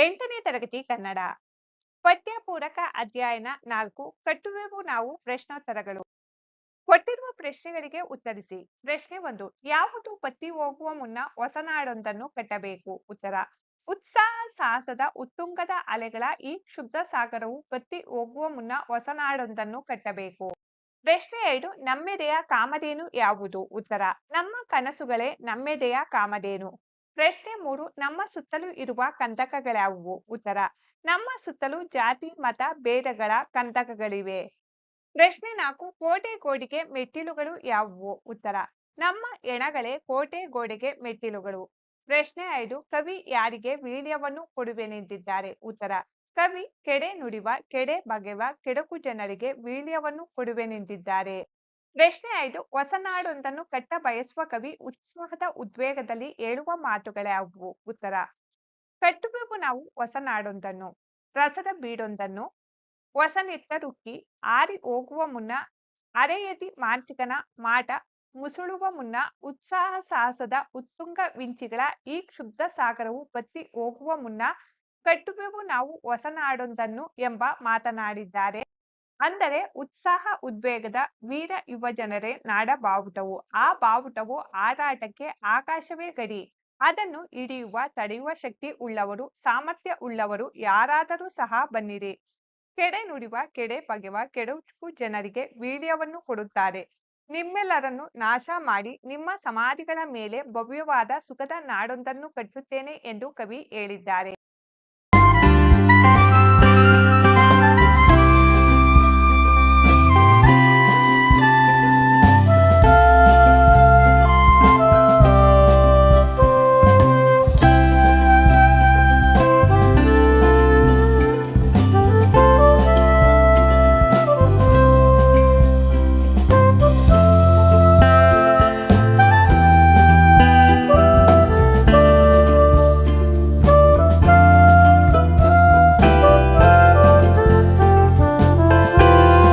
ಎಂಟನೇ ತರಗತಿ ಕನ್ನಡ. ಪಠ್ಯ ಪೂರಕ ಅಧ್ಯಯನ ನಾಲ್ಕು, ಕಟ್ಟುವೆವು ನಾವು ಪ್ರಶ್ನೋತ್ತರಗಳು. ಕೊಟ್ಟಿರುವ ಪ್ರಶ್ನೆಗಳಿಗೆ ಉತ್ತರಿಸಿ. ಪ್ರಶ್ನೆ ಒಂದು, ಯಾವುದು ಪತ್ತಿ ಹೋಗುವ ಮುನ್ನ ಹೊಸನಾಡೊಂದನ್ನು ಕಟ್ಟಬೇಕು? ಉತ್ತರ, ಉತ್ಸಾಹ ಸಾಹಸದ ಉತ್ತುಂಗದ ಅಲೆಗಳ ಈ ಶುದ್ಧ ಸಾಗರವು ಪತ್ತಿ ಹೋಗುವ ಮುನ್ನ ಹೊಸನಾಡೊಂದನ್ನು ಕಟ್ಟಬೇಕು? ಪ್ರಶ್ನೆ ಎರಡು, ನಮ್ಮೆದೆಯ ಕಾಮಧೇನು ಯಾವುದು? ಉತ್ತರ, ನಮ್ಮ ಕನಸುಗಳೇ ನಮ್ಮೆದೆಯ ಕಾಮಧೇನು. ಪ್ರಶ್ನೆ ಮೂರು, ನಮ್ಮ ಸುತ್ತಲೂ ಇರುವ ಕಂದಕಗಳ್ಯಾವುವು ಉತ್ತರ, ನಮ್ಮ ಸುತ್ತಲೂ ಜಾತಿ, ಮತ, ಭೇದಗಳ ಕಂದಕಗಳಿವೆ. ಪ್ರಶ್ನೆ ನಾಲ್ಕು, ಕೋಟೆ ಗೋಡೆಗೆ ಮೆಟ್ಟಿಲುಗಳು ಯಾವುವು? ಉತ್ತರ, ನಮ್ಮ ಎಣಗಳೇ ಕೋಟೆ ಗೋಡೆಗೆ ಮೆಟ್ಟಿಲುಗಳು. ಪ್ರಶ್ನೆ ಐದು, ಕವಿ ಯಾರಿಗೆ ವೀಳ್ಯವನ್ನು ಕೊಡುವೆನೆಂದಿದ್ದಾರೆ? ಉತ್ತರ, ಕವಿ ಕೆಡೆ ನುಡಿವ, ಕೆಡೆ ಬಗೆವ, ಕೆಡಕು ಜನರಿಗೆ ವೀಳ್ಯವನ್ನು ಕೊಡುವೆನೆಂದಿದ್ದಾರೆ. ಪ್ರಶ್ನೆ ಐದು ಹೊಸನಾಡೊಂದನ್ನು ಕಟ್ಟ ಬಯಸುವ ಕವಿ ಉತ್ಸಾಹದ ಉದ್ವೇಗದಲ್ಲಿ ಹೇಳುವ ಮಾತುಗಳ್ಯಾವುವು ಉತ್ತರ, ಕಟ್ಟುವೆವು ನಾವು ಹೊಸನಾಡೊಂದನ್ನು, ರಸದ ಬೀಡೊಂದನ್ನು, ಹೊಸನೆತ್ತ ರುಕ್ಕಿ ಆರಿ ಹೋಗುವ ಮುನ್ನ, ಅರೆಯದಿ ಮಾಂತ್ರಿಕನ ಮಾಟ, ಮುಸುಳುವ ಮುನ್ನ, ಉತ್ಸಾಹ ಸಾಹಸದ ಉತ್ತುಂಗ ವಿಂಚಿಗಳ ಈ ಕ್ಷುಬ್ಧ ಸಾಗರವು ಬತ್ತಿ ಹೋಗುವ ಮುನ್ನ, ಕಟ್ಟುವೆವು ನಾವು ಹೊಸನಾಡೊಂದನ್ನು ಎಂಬ ಮಾತನಾಡಿದ್ದಾರೆ. ಅಂದರೆ ಉತ್ಸಾಹ ಉದ್ವೇಗದ ವೀರ ಯುವ ಜನರೇ ನಾಡ ಬಾವುಟವು ಆ ಬಾವುಟವು ಆರಾಟಕ್ಕೆ ಆಕಾಶವೇ ಗಡಿ. ಅದನ್ನು ಹಿಡಿಯುವ, ತಡೆಯುವ ಶಕ್ತಿ ಉಳ್ಳವರು, ಸಾಮರ್ಥ್ಯ ಉಳ್ಳವರು ಯಾರಾದರೂ ಸಹ ಬನ್ನಿರಿ. ಕೆಡೆ ನುಡಿವ, ಕೆಡೆ ಬಗೆವ, ಕೆಡುಕು ಜನರಿಗೆ ವೀರ್ಯವನ್ನು ಕೊಡುತ್ತಾರೆ. ನಿಮ್ಮೆಲ್ಲರನ್ನು ನಾಶ ಮಾಡಿ, ನಿಮ್ಮ ಸಮಾಧಿಗಳ ಮೇಲೆ ಭವ್ಯವಾದ ಸುಖದ ನಾಡೊಂದನ್ನು ಕಟ್ಟುತ್ತೇನೆ ಎಂದು ಕವಿ ಹೇಳಿದ್ದಾರೆ.